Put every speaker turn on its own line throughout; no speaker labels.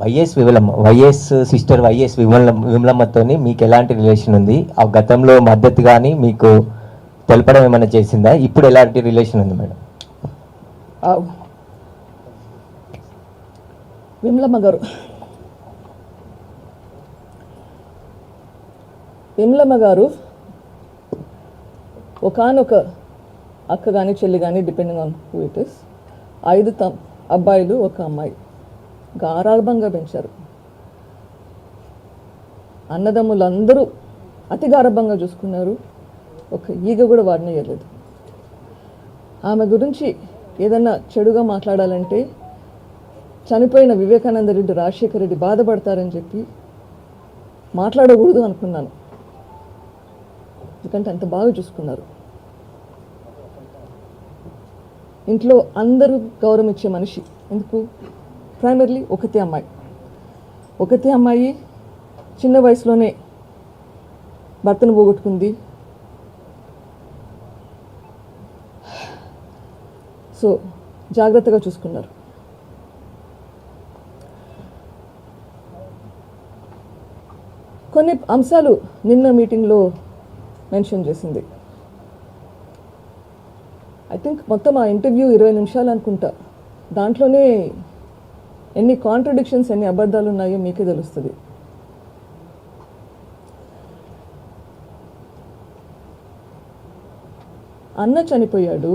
YS Vimalamma YS sister YS Vimala విమలమ్మతోని మీకు ఎలాంటి relation ఉంది? ఆ గతంలో మద్దతు కానీ మీకు తెలపడం ఏమైనా చేసిందా? ఇప్పుడు ఎలాంటి రిలేషన్ ఉంది మేడం?
విమలమ్మ గారు. విమలమ్మ గారు ఒకానొక అక్క కానీ చెల్లి కానీ depending on who it is ఐదు తం అబ్బాయిలు ఒక అమ్మాయి. గారాభంగా పెంచారు. అన్నదమ్ములందరూ అతి గారభంగా చూసుకున్నారు. ఒక ఈగ కూడా వాడినేయలేదు ఆమె గురించి ఏదన్నా చెడుగా మాట్లాడాలంటే చనిపోయిన వివేకానంద రెడ్డి రాజశేఖర రెడ్డి బాధపడతారని చెప్పి మాట్లాడకూడదు అనుకున్నాను. ఎందుకంటే అంత బాగా చూసుకున్నారు. ఇంట్లో అందరూ గౌరవం ఇచ్చే మనిషి. ఎందుకు? ప్రైమర్లీ ఒకతే అమ్మాయి. ఒకతే అమ్మాయి చిన్న వయసులోనే భర్తను పోగొట్టుకుంది. సో జాగ్రత్తగా చూసుకున్నారు. కొన్ని అంశాలు నిన్న మీటింగ్లో మెన్షన్ చేసింది. ఐ థింక్ మొత్తం ఆ ఇంటర్వ్యూ ఇరవై నిమిషాలు అనుకుంటా. దాంట్లోనే ఎన్ని కాంట్రడిక్షన్స్ ఎన్ని అబద్ధాలు ఉన్నాయో మీకే తెలుస్తుంది. అన్న చనిపోయాడు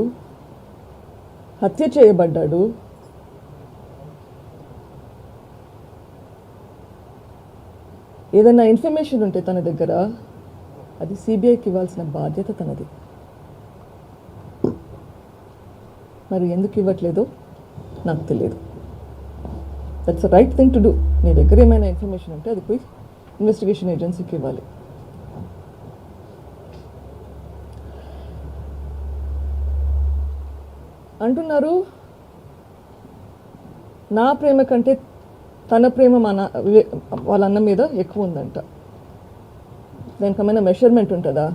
హత్య చేయబడ్డాడు ఏదైనా ఇన్ఫర్మేషన్ ఉంటే తన దగ్గర అది సిబిఐకి ఇవ్వాల్సిన బాధ్యత తనది. మరి ఎందుకు ఇవ్వట్లేదో నాకు తెలియదు. That's right thing to do నీ దగ్గర ఏమైనా ఇన్ఫర్మేషన్ ఉంటే అది పోయి ఇన్వెస్టిగేషన్ ఏజెన్సీకి ఇవ్వాలి. అంటున్నారు నా ప్రేమ కంటే తన ప్రేమ మన వాళ్ళ అన్న మీద ఎక్కువ ఉందంట. దానికి ఏమైనా మెషర్మెంట్ ఉంటుందా?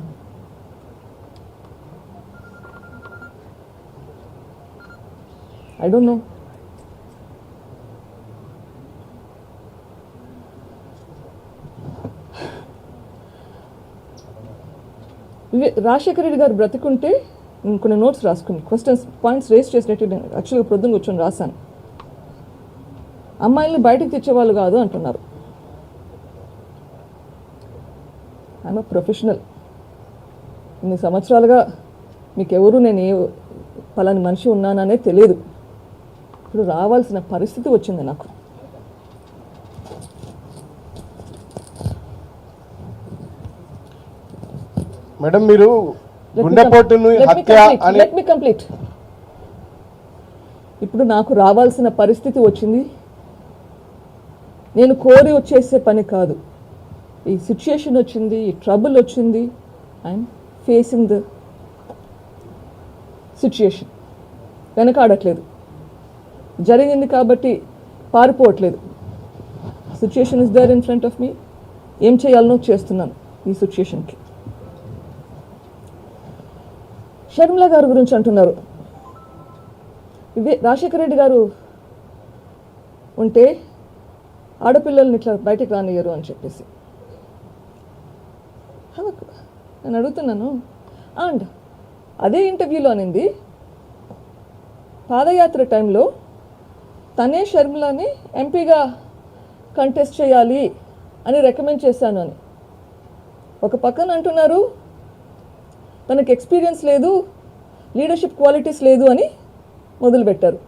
I don't know Rajasekhara Reddy గారు బ్రతికుంటే నేను కొన్ని నోట్స్ రాసుకుని క్వశ్చన్స్ పాయింట్స్ రేస్ చేసినట్టు నేను యాక్చువల్గా ప్రొద్దున కూర్చొని రాశాను. అమ్మాయిల్ని బయటకు తెచ్చేవాళ్ళు కాదు అంటున్నారు. ఐఎమ్ ప్రొఫెషనల్ ఇన్ని సంవత్సరాలుగా మీకు ఎవరు నేను ఏ పలాని మనిషి ఉన్నాననే తెలియదు. ఇప్పుడు రావాల్సిన పరిస్థితి వచ్చింది నాకు.
మేడం మీరు గుండెపోటును హత్య అని
లెట్ మీ కంప్లీట్ ఇప్పుడు నాకు రావాల్సిన పరిస్థితి వచ్చింది. నేను కోరి వచ్చేసే పని కాదు. ఈ సిచ్యుయేషన్ వచ్చింది ఈ ట్రబుల్ వచ్చింది. ఐఎమ్ ఫేసింగ్ ద సిచ్యుయేషన్ వెనకాడట్లేదు. జరిగింది కాబట్టి పారిపోవట్లేదు. Situation is there in front of me ఏం చేయాలనో చేస్తున్నాను ఈ సిచ్యుయేషన్కి షర్మిల గారి గురించి అంటున్నారు. ఇవే రాజశేఖర రెడ్డి గారు ఉంటే ఆడపిల్లల్ని ఇట్లా బయటకు రానియరు అని చెప్పేసి. నేను అడుగుతున్నాను. అండ్ అదే ఇంటర్వ్యూలో అనింది పాదయాత్ర టైంలో తనే షర్మిలని ఎంపీగా కంటెస్ట్ చేయాలి అని రికమెండ్ చేశాను అని. ఒక పక్కన అంటున్నారు తనకి ఎక్స్పీరియన్స్ లేదు లీడర్షిప్ క్వాలిటీస్ లేదు అని మొదలుపెట్టారు.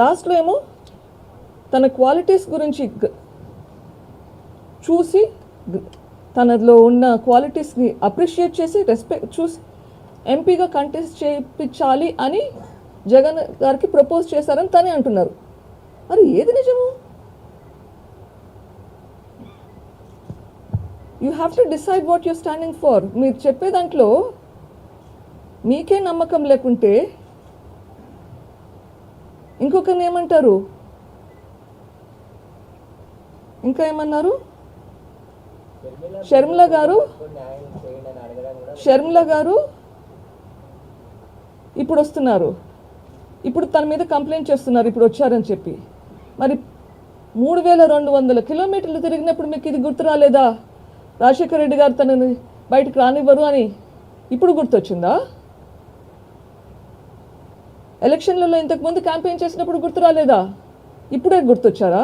లాస్ట్లో ఏమో తన క్వాలిటీస్ గురించి చూసి తనలో ఉన్న క్వాలిటీస్ని అప్రిషియేట్ చేసి రెస్పెక్ట్ చూసి ఎంపీగా కంటెస్ట్ చేయించాలి అని జగన్ గారికి ప్రపోజ్ చేశారని తనే అంటున్నారు. మరి ఏది నిజము? You have to decide what you're standing for మీరు చెప్పే దాంట్లో మీకే నమ్మకం లేకుంటే ఇంకొకరిని ఏమంటారు? ఇంకా ఏమన్నారు? షర్మిల గారు? షర్మిల గారు ఇప్పుడు వస్తున్నారు. ఇప్పుడు తన మీద కంప్లైంట్ చేస్తున్నారు. ఇప్పుడు వచ్చారని చెప్పి. మరి మూడు వేల రెండు వందల కిలోమీటర్లు తిరిగినప్పుడు మీకు ఇది గుర్తు రాలేదా? రాజశేఖర రెడ్డి గారు తనని బయటకు రానివ్వరు అని ఇప్పుడు గుర్తొచ్చిందా? ఎలక్షన్లలో ఇంతకుముందు క్యాంపెయిన్ చేసినప్పుడు గుర్తు రాలేదా? ఇప్పుడే గుర్తొచ్చారా?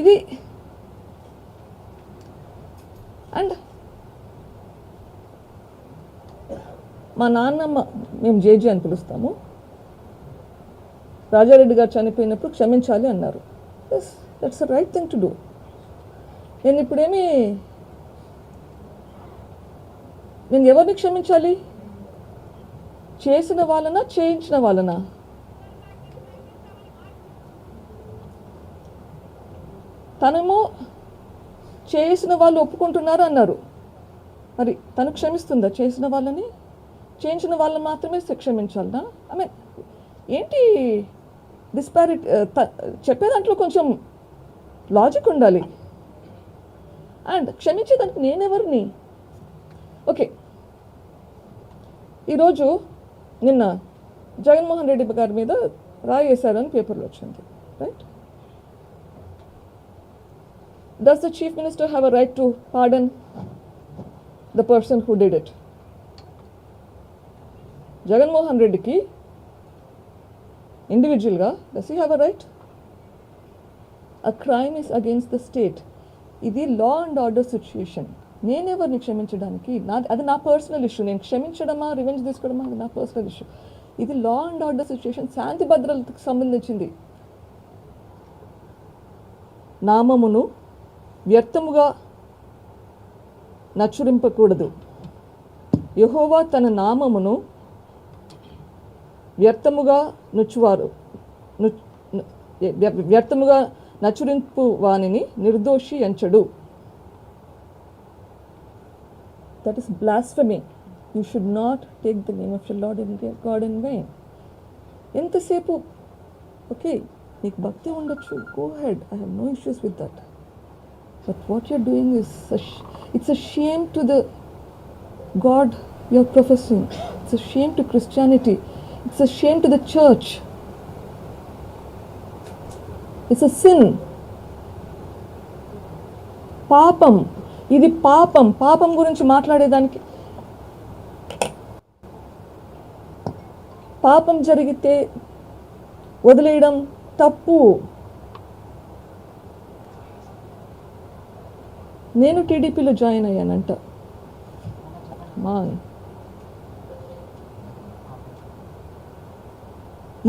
ఇది అండ్ మా నాన్నమ్మ మేము జేజీ అని పిలుస్తాము. రాజారెడ్డి గారు చనిపోయినప్పుడు క్షమించాలి అన్నారు. Yes that's right thing to do నేను ఇప్పుడేమి నేను ఎవరిని క్షమించాలి? చేసిన వాళ్ళనా చేయించిన వాళ్ళనా? తనేమో చేసిన వాళ్ళు ఒప్పుకుంటున్నారు అన్నారు. మరి తను క్షమిస్తుందా? చేసిన వాళ్ళని? చేయించిన వాళ్ళని మాత్రమే క్షమించాలనా? ఐ మీన్ ఏంటి డిస్పారిటీ చెప్పే దాంట్లో కొంచెం లాజిక్ ఉండాలి. అండ్ క్షమించేదానికి నేనెవరిని? ఓకే. ఈరోజు నిన్న జగన్మోహన్ రెడ్డి గారి మీద రాయేశారని పేపర్లో వచ్చింది right? Does the chief minister have a right to pardon the person who did it Jaganmohan రెడ్డికి ఇండివిజువల్గా does you have a right a crime is against the state ఇది లా అండ్ ఆర్డర్ సిచ్యుయేషన్ నేనెవరిని క్షమించడానికి? నా అది నా personal issue నేను క్షమించడమా revenge తీసుకోవడమా అది నా పర్సనల్ ఇష్యూ ఇది లా అండ్ ఆర్డర్ సిచ్యుయేషన్ శాంతి భద్రతకు సంబంధించింది. నామమును వ్యర్థముగా నచ్చురింపకూడదు యహోవా తన నామమును వ్యర్థముగా నుచ్చువారు. వ్యర్థముగా నచురింపు వానిని నిర్దోషి ఎంచడు that is blasphemy you should not take the name of your lord in God in vain ఎంతసేపు ఓకే నీకు భక్తి ఉండొచ్చు go ahead I have no issues with that but what you're doing is it's a shame to the God you're professing. It's a shame to Christianity. It's a shame to the church. It's a sin పాపం. ఇది పాపం. పాపం గురించి మాట్లాడేదానికి పాపం జరిగితే వదిలేయడం తప్పు. నేను టీడీపీలో జాయిన్ అయ్యానంట. మా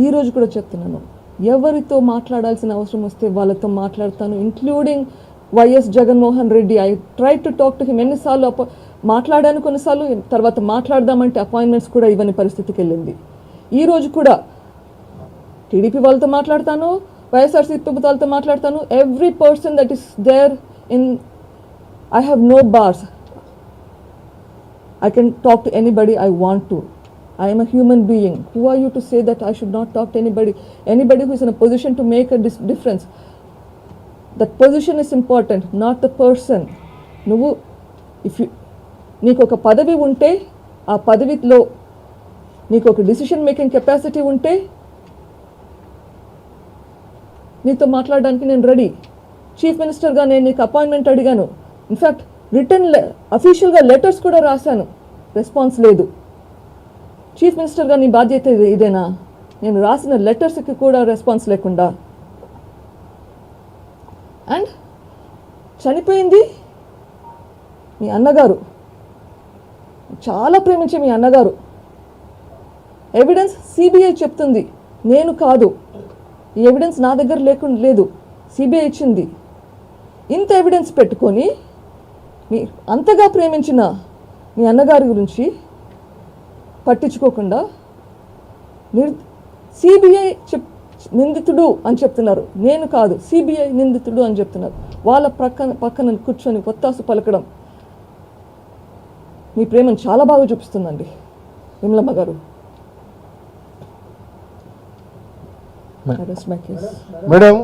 ఈరోజు కూడా చెప్తున్నాను. ఎవరితో మాట్లాడాల్సిన అవసరం వస్తే వాళ్ళతో మాట్లాడతాను including YS Jaganmohan Reddy. I try to talk to him ఎన్నిసార్లు అప మాట్లాడాను కొన్నిసార్లు తర్వాత మాట్లాడదామంటే అపాయింట్మెంట్స్ కూడా ఇవ్వని పరిస్థితికి వెళ్ళింది. ఈ రోజు కూడా టీడీపీ వాళ్ళతో మాట్లాడతాను వైఎస్ఆర్సీపీ వాళ్ళతో మాట్లాడతాను. Every person that is there in I have no bars I can talk to anybody I want to I am a human being. Who are you to say that I should not talk to anybody? Anybody who is in a position to make a dis- difference. That position is important, not the person. నువ్వు if you నీకు ఒక పదవి ఉంటే ఆ పదవిలో నీకు ఒక decision making capacity ఉంటే నీతో మాట్లాడడానికి నేను రెడీ చీఫ్ మినిస్టర్గా నేను నీకు అపాయింట్మెంట్ అడిగాను ఇన్ఫ్యాక్ట్ రిటర్న్ అఫీషియల్గా లెటర్స్ కూడా రాశాను రెస్పాన్స్ లేదు చీఫ్ మినిస్టర్గా నీ బాధ్యత ఇదేనా? నేను రాసిన లెటర్స్కి కూడా రెస్పాన్స్ లేకుండా. అండ్ చనిపోయింది మీ అన్నగారు. చాలా ప్రేమించే మీ అన్నగారు. ఎవిడెన్స్ సిబిఐ చెప్తుంది. నేను కాదు. ఈ ఎవిడెన్స్ నా దగ్గర లేకుండా లేదు. సిబిఐ ఇచ్చింది. ఇంత ఎవిడెన్స్ పెట్టుకొని మీ అంతగా ప్రేమించిన మీ అన్నగారి గురించి పట్టించుకోకుండా నిర్ సిబిఐ చెప్ నిందితుడు అని చెప్తున్నారు. నేను కాదు సిబిఐ నిందితుడు అని చెప్తున్నారు. వాళ్ళ ప్రక్కన పక్కన కూర్చొని ఒత్తాసు పలకడం మీ ప్రేమను చాలా బాగా చూపిస్తుందండి. విమలమ్మ గారు.
మేడం.